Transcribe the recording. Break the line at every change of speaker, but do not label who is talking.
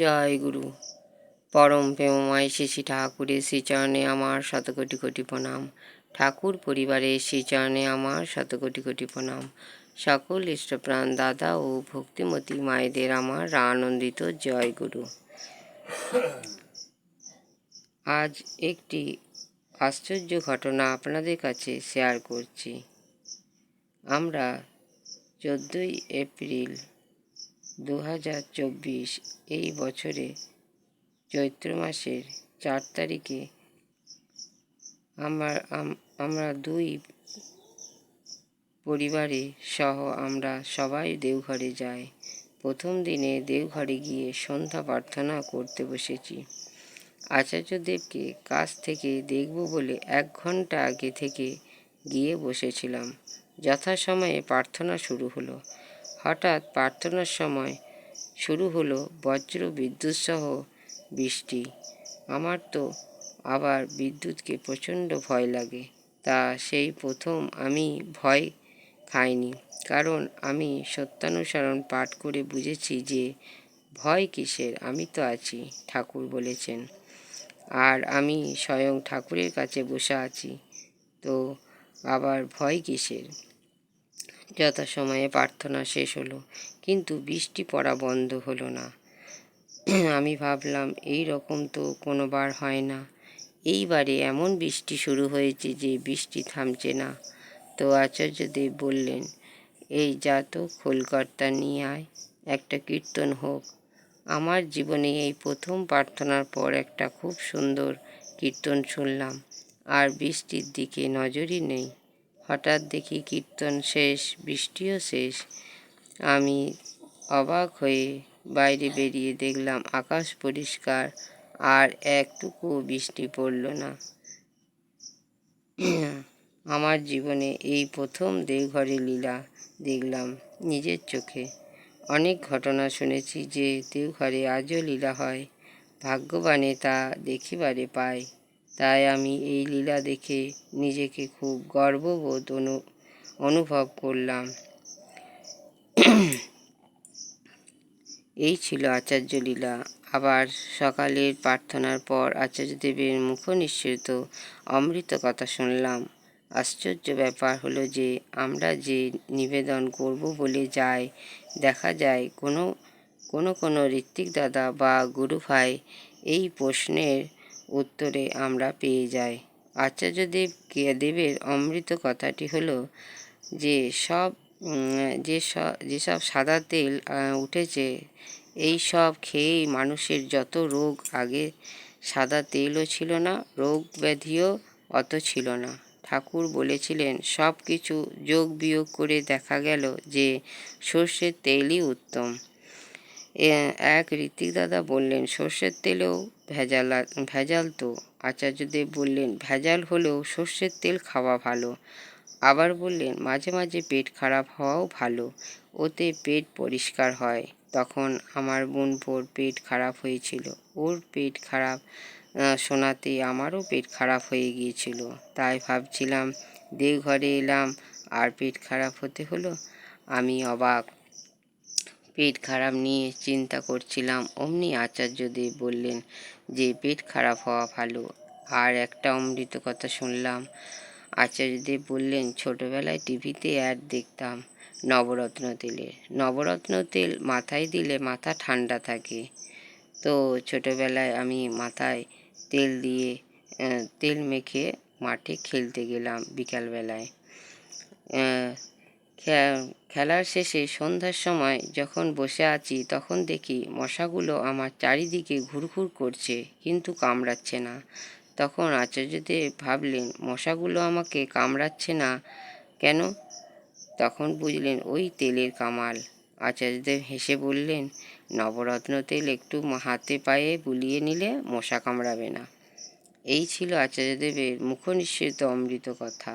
জয় গুরু। পরম প্রেমময় শ্রী ঠাকুরের শ্রীচরণে আমার শত কোটি কোটি প্রণাম। ঠাকুর পরিবারের শ্রীচরণে আমার শত কোটি কোটি প্রণাম। সকল ইষ্টপ্রাণ দাদা ও ভক্তিমতী মায়েদের আমার আনন্দিত জয় গুরু। আজ একটি আশ্চর্য ঘটনা আপনাদের কাছে শেয়ার করছি। আমরা চোদ্দোই এপ্রিল দু হাজার চব্বিশ এই বছরে চৈত্র মাসের চার তারিখে আমার আমরা দুই পরিবারে সহ আমরা সবাই দেওঘরে যাই। প্রথম দিনে দেওঘরে গিয়ে সন্ধ্যা প্রার্থনা করতে বসেছি। আচার্যদেবকে কাছ থেকে দেখব বলে এক ঘণ্টা আগে থেকে গিয়ে বসেছিলাম। যথাসময়ে প্রার্থনা শুরু হলো। হঠাৎ প্রার্থনার সময় শুরু হলো বজ্র বিদ্যুৎ সহ বৃষ্টি। আমার তো আবার বিদ্যুৎকে প্রচণ্ড ভয় লাগে। তা সেই প্রথম আমি ভয় খাইনি। কারণ আমি সত্যানুসরণ পাঠ করে বুঝেছি যে ভয় কিসের? আমি তো আছি, ঠাকুর বলেছেন। আর আমি স্বয়ং ঠাকুরের কাছে বসে আছি, তো আবার ভয় কিসের? যথাসময়ে প্রার্থনা শেষ হলো, কিন্তু বৃষ্টি পড়া বন্ধ হলো না। আমি ভাবলাম, এই রকম তো কোনোবার হয় না। এইবারে এমন বৃষ্টি শুরু হয়েছে যে বৃষ্টি থামছে না। তো আচার্যদেব বললেন, এই যা তো খোলকর্তা, নিয়ে আয়, একটা কীর্তন হোক। আমার জীবনে এই প্রথম প্রার্থনার পর একটা খুব সুন্দর কীর্তন শুনলাম, আর বৃষ্টির দিকে নজরই নেই। হঠাৎ দেখি কীর্তন শেষ, বৃষ্টিও শেষ। আমি অবাক হয়ে বাইরে বেরিয়ে দেখলাম আকাশ পরিষ্কার আর একটুকু বৃষ্টি পড়ল না। আমার জীবনে এই প্রথম দেওঘরে লীলা দেখলাম নিজের চোখে। অনেক ঘটনা শুনেছি যে দেওঘরে আজও লীলা হয়। ভাগ্যবানে তা দেখিবারে পায়। তাই আমি এই লীলা দেখে নিজেকে খুব গর্ববোধ অনু, অনুভব করলাম। এই ছিল আচার্য লীলা। আবার সকালের প্রার্থনার পর আচার্যদেবের মুখ নিঃসৃত অমৃত কথা শুনলাম। আশ্চর্য ব্যাপার হলো যে, আমরা যে নিবেদন করব বলে যাই, দেখা যায় কোনো কোনো কোনো ঋত্বিক দাদা বা গুরু ভাই এই প্রশ্নের উত্তরে আমরা পেয়ে যাই। আচার্যদেব দেবের অমৃত কথাটি হলো যে সব যেসব সাদা তেল উঠেছে, এই সব খেয়েই মানুষের যত রোগ, আগে সাদা তেলও ছিল না, রোগ ব্যাধিও অত ছিল না। ঠাকুর বলেছিলেন সব কিছু যোগ বিয়োগ করে দেখা গেল যে সর্ষের তেলই উত্তম। এক ঋতিক দাদা বললেন, সর্ষের তেলেও ভেজাল ভেজাল তো। আচার্যদেব বললেন, ভেজাল হলেও সর্ষের তেল খাওয়া ভালো। আবার বললেন, মাঝে মাঝে পেট খারাপ হওয়াও ভালো, ওতে পেট পরিষ্কার হয়। তখন আমার বোনপোর পেট খারাপ হয়েছিল। ওর পেট খারাপ শোনাতে আমারও পেট খারাপ হয়ে গিয়েছিল। তাই ভাবছিলাম, দেওঘরে এলাম, আর পেট খারাপ হতে হলো? আমি অবাক। পেট খারাপ নিয়ে চিন্তা করছিলাম। অমনি আচার্যদেব বললেন, যে পেট খারাপ হওয়া ভালো, আর একটা অমৃত কথা শুনলাম। আচার্যদেব বললেন, ছোটোবেলায় টিভিতে অ্যাড দেখতাম নবরত্ন তেলের নবরত্ন তেল মাথায় দিলে মাথা ঠান্ডা থাকে। তো ছোটোবেলায় আমি মাথায় তেল দিয়ে তেল মেখে মাঠে খেলতে গেলাম বিকালবেলায়। খেলার শেষে সন্ধ্যার সময় যখন বসে আছি তখন দেখি মশাগুলো আমার চারিদিকে ঘুরঘুর করছে, কিন্তু কামড়াচ্ছে না। তখন আচার্যদেব ভাবলেন, মশাগুলো আমাকে কামড়াচ্ছে না কেন? তখন বুঝলেন, ওই তেলের কামাল। আচার্যদেব হেসে বললেন, নবরত্ন তেল একটু হাতে পায়ে বুলিয়ে নিলে মশা কামড়াবে না। এই ছিল আচার্যদেবের মুখনিঃসৃত অমৃত কথা।